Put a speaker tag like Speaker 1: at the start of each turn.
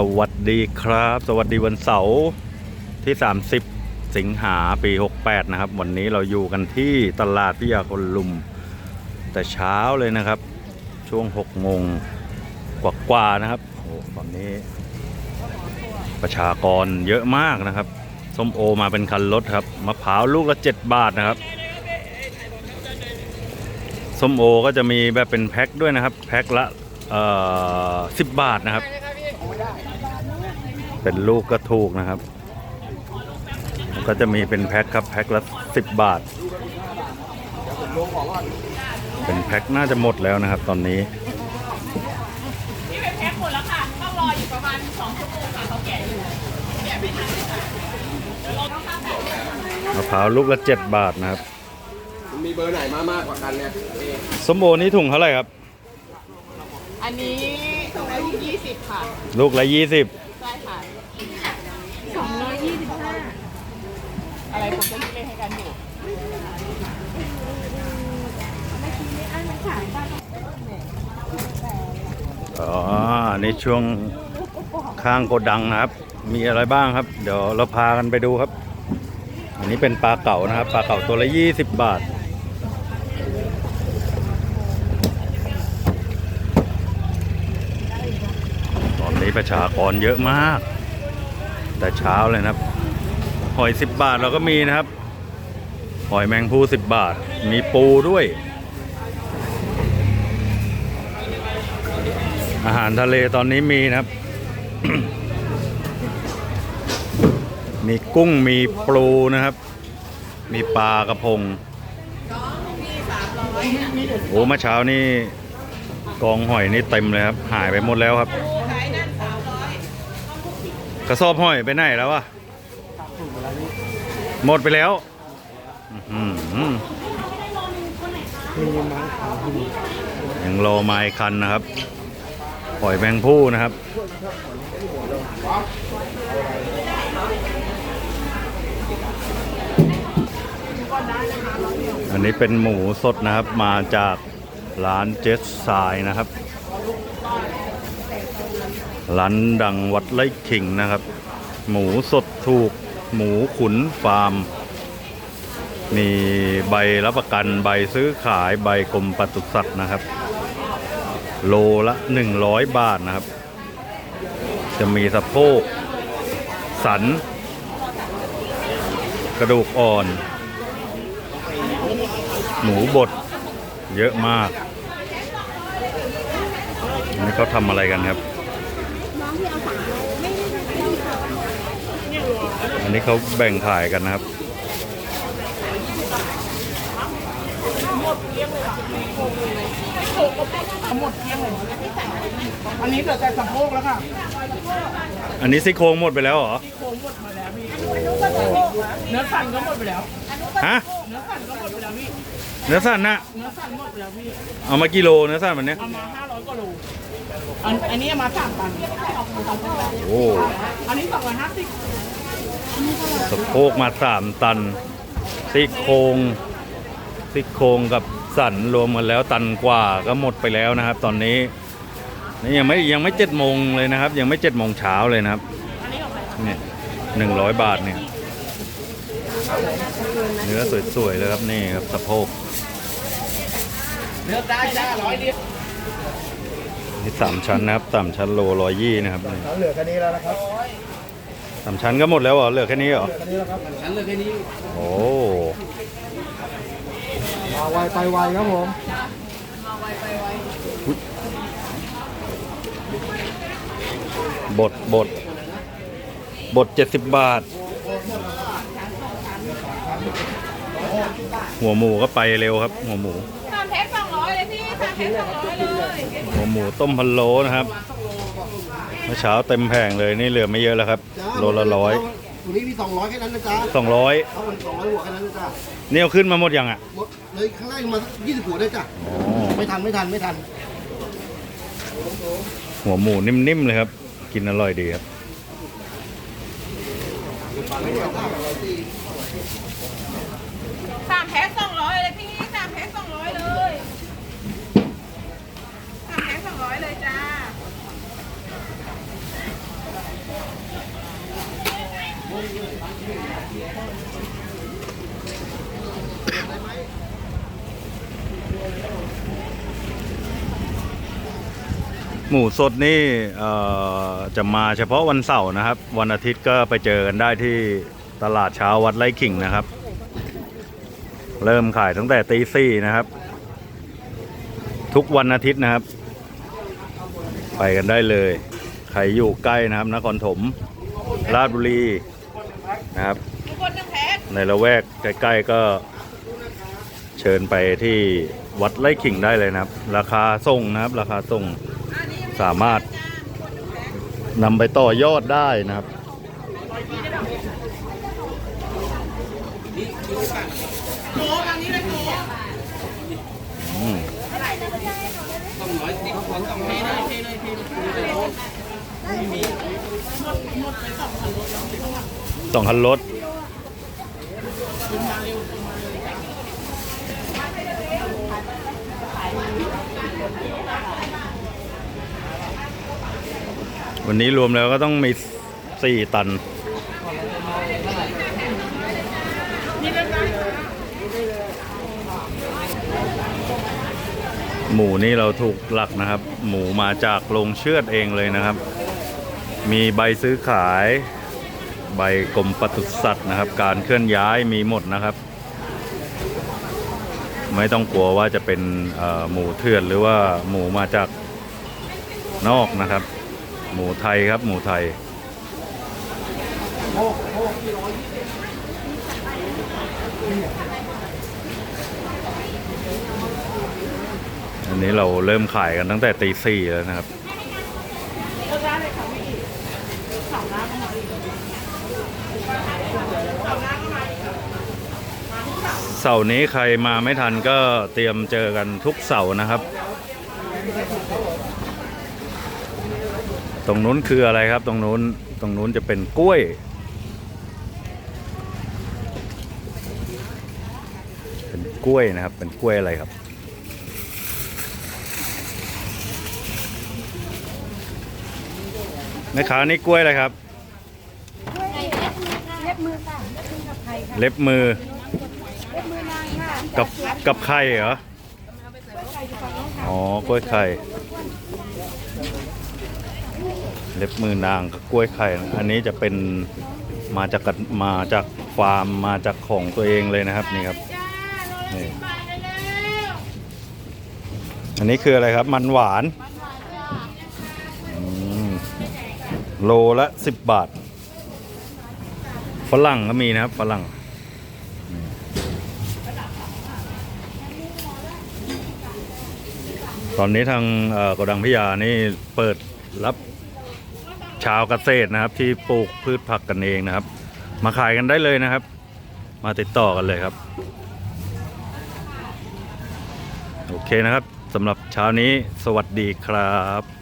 Speaker 1: สวัสดีครับ สวัสดีวันเสาร์ที่ 30 สิงหาปี 68 นะครับ วันนี้เราอยู่กันที่ตลาดพิยาคนลุม แต่เช้าเลยนะครับ ช่วง 6 โมงกว่าๆนะครับโอ้ตอนนี้ประชากรเยอะมากนะครับ ส้มโอมาเป็นคันรถครับ มะพร้าวลูกละ 7 บาทนะครับ ส้มโอก็จะมีแบบเป็นแพ็คด้วยนะครับ แพ็คละเอ่อสิบบาทนะครับ เป็นลูกก็ถูกนะครับแล้วก็จะมีเป็นแพ็คครับแพ็คละสิบบาท เป็นแพ็คน่าจะหมดแล้วนะครับ ตอนนี้
Speaker 2: นี่เป็นแพ็คหมดแล้วค่ะต้องรออยู่ประมาณ2ชั่วโมงค่ะเขาแกะอยู่แกะไม่ทันเลยค่ะเดี๋ยวรอต้องข้ามแบบ
Speaker 1: มะพร้าวลูกละเจ็ดบาทนะครับ
Speaker 3: มีเบอร์ไหนมามากกว่ากันเนี่ย
Speaker 1: ส้มโอนี่ถุงเท่าไหร่ครับ
Speaker 2: อันนี้ ถุงละยี่สิบค่ะ
Speaker 1: ลูกละยี่สิบ
Speaker 2: ใช่ค่ะสองร้อยยี่สิบห้าอะไรผมจะคิดเลขให้กันอยู่
Speaker 1: อ๋ออันนี่ช่วงข้างโกดังนะครับ มีอะไรบ้างครับ เดี๋ยวเราพากันไปดูครับ อันนี้เป็นปลาเก๋านะครับ ปลาเก๋าตัวละยี่สิบบาท นี้ประชากรเยอะมาก แต่เช้าเลยนะครับ หอยสิบบาทเราก็มีนะครับ หอยแมงภูสิบบาท มีปูด้วย อาหารทะเลตอนนี้มีนะครับ มีกุ้งมีปูนะครับ มีปลากระพงโอ้เมื่อเช้านี่กองหอยนี่เต็มเลยครับ หายไปหมดแล้วครับ
Speaker 2: ขายนั่นสามร้อย
Speaker 1: กระสอบหอยไปไหนแล้ววะหมดไปแล้วยังรอไม้คันนะครับหอยแมงผู้นะครับอันนี้เป็นหมูสดนะครับมาจากร้านเจสซายนะครับ ร้านดังวัดไร่ขิงนะครับ หมูสดถูก หมูขุนฟาร์ม มีใบรับประกันใบซื้อขายใบกรมปศุสัตว์นะครับ โลละ 100 บาทนะครับ จะมีสะโพก สัน กระดูกอ่อน หมูบด เยอะมากนนี้เขาทำอะไรกันครับ อันนี้เขาแบ่งขายกันนะครับ
Speaker 2: ทั้งหมดเที่ยงเลยอันนี้เหลือแต่สะโพกแล้วค่ะ
Speaker 1: อันนี้ซี่โครงหมดไปแล้วเหรอ
Speaker 2: โครงหมดมาแล้วพี่เนื้อสันก็หมดไปแล้ว
Speaker 1: ฮะ
Speaker 2: เนื้อสันก็หมดไปแล้วพี่
Speaker 1: เนื้อสันนะ
Speaker 2: เนื้อสันหมดไปแล้วพี่
Speaker 1: เอามากิโลเนื้อสันวันเนี้ย
Speaker 2: เอามาห้าร้อยกว่าโล อันอันนี้เอามาสามตัน
Speaker 1: โอ้
Speaker 2: อันนี้สองร้อยห้าสิบ
Speaker 1: สะโพกมาสามตันซี่โครงซี่โครงกับสันรวมกันแล้วตันกว่าก็หมดไปแล้วนะครับ ตอนนี้นี่ยังไม่ยังไม่เจ็ดโมงเลยนะครับ ยังไม่เจ็ดโมงเช้าเลยนะครับ
Speaker 2: อันนี้ของใครคะ
Speaker 1: เนี่ยหนึ่งร้อยบาทเนี่ยเนื้อสวยๆเลยครับนี่ครับสะโพก
Speaker 2: เลือกได้จ้าร้อยเดียว
Speaker 1: นี่สามชั้นนะครับสามชั้นโลร้อยยี่นะครับนี่
Speaker 3: เหลือแค่นี้แล้วนะครับ
Speaker 1: สามชั้นก็หมดแล้วเหรอเหลือแค่นี้เหรอ
Speaker 3: แค่นี้แล้วครับฉันเหลือแค่นี้
Speaker 1: โอ้
Speaker 3: มาไวไปไวครับผม
Speaker 1: บดบดบดเจ็ดสิบบาท หัวหมูก็ไปเร็วครับ หัวหมู หัวหมูต้มพะโล้นะครับเมื่อเช้าเต็มแผงเลยนี่เหลือไม่เยอะแล้วครับ โลละร้อย
Speaker 3: วันนี้มีสองร้อยแค่นั้นนะจ๊ะ
Speaker 1: สองร้อย
Speaker 3: เอาวันสองร้อยหัวแค่นั้นนะจ๊ะ
Speaker 1: นี่เอาขึ้นมาหมดยังอะ
Speaker 3: หมดเลยข้างล่างมายี่สิบหัวได้จ้ะ
Speaker 1: อ๋อ
Speaker 3: ไม่ทันไม่ทันไม่ทัน
Speaker 1: หัวหมูนิ่มๆเลยครับ กินอร่อยดีครับ
Speaker 2: สามแพ็คสองร้อยเลยพี่สามแพ็คสองร้อยเลยสามแพ็คสอง ร้อยเลยจ้า
Speaker 1: หมูสดนี่จะมาเฉพาะวันเสาร์นะครับ วันอาทิตย์ก็ไปเจอกันได้ที่ตลาดเช้าวัดไร่ขิงนะครับ เริ่มขายตั้งแต่ตีสี่นะครับ ทุกวันอาทิตย์นะครับ ไปกันได้เลย ใครอยู่ใกล้นะครับนครถม ราชบุรีนะครับ ในละแวกใกล้ๆก็เชิญไปที่วัดไร่ขิงได้เลยนะครับ ราคาส่งนะครับ ราคาส่งสามารถนำไปต่อยอดได้นะครับ
Speaker 2: โค้ งอันนี้เลยโค้ง
Speaker 1: อืม
Speaker 2: เทเลยเทเลยเทเลยหมดไปสองพันรถแล้วไม่ต้อง
Speaker 1: สองคันรถ
Speaker 2: ขึ้นมาเร็ว
Speaker 1: วันนี้รวมแล้วก็ต้องมีสี่ตัน
Speaker 2: นี่เรื่องได้
Speaker 1: หมูนี่เราถูกหลักนะครับ หมูมาจากโรงเชือดเองเลยนะครับ มีใบซื้อขาย ใบกรมปศุสัตว์นะครับ การเคลื่อนย้ายมีหมดนะครับ ไม่ต้องกลัวว่าจะเป็นหมูเถื่อนหรือว่าหมูมาจากนอกนะครับ หมูไทยครับหมูไทย อันนี้เราเริ่มขายกันตั้งแต่ตีสี่แล้วนะครับ
Speaker 2: เสาอีกสองน้ำก็มาอีกมาทุกเสาร์
Speaker 1: เสาร์นี้ใครมาไม่ทันก็เตรียมเจอกันทุกเสาร์นะครับ ตรงนู้นคืออะไรครับ ตรงนู้นตรงนู้นจะเป็นกล้วย เป็นกล้วยนะครับ เป็นกล้วยอะไรครับ แม่ค้านี่กล้วยอะไรครับ
Speaker 4: เล็บมือค่ะเล็บมือกับใครค่ะ
Speaker 1: เล็บมือ
Speaker 4: เล็บมือนางค่ะ
Speaker 1: กับกับไข่เหรออ๋อกล้วยไข่ เล็บมือนางกับกล้วยไข่นะอันนี้จะเป็นมาจากกระมาจากฟาร์มมาจากของตัวเองเลยนะครับนี่ครับ
Speaker 2: จ้าโลละ
Speaker 1: นี่
Speaker 2: สิบบาทเลยแล้ว
Speaker 1: อันนี้คืออะไรครับ มันหวานอื โลละสิบบาท ฝรั่งก็มีนะครับ ฝรั่ง ตอนนี้ทางเอ่อโกดังพิยานี่เปิดรับชาวเกษตรนะครับ ที่ปลูกพืชผักกันเองนะครับ มาขายกันได้เลยนะครับ มาติดต่อกันเลยครับ โอเคนะครับสำหรับเช้านี้สวัสดีครับ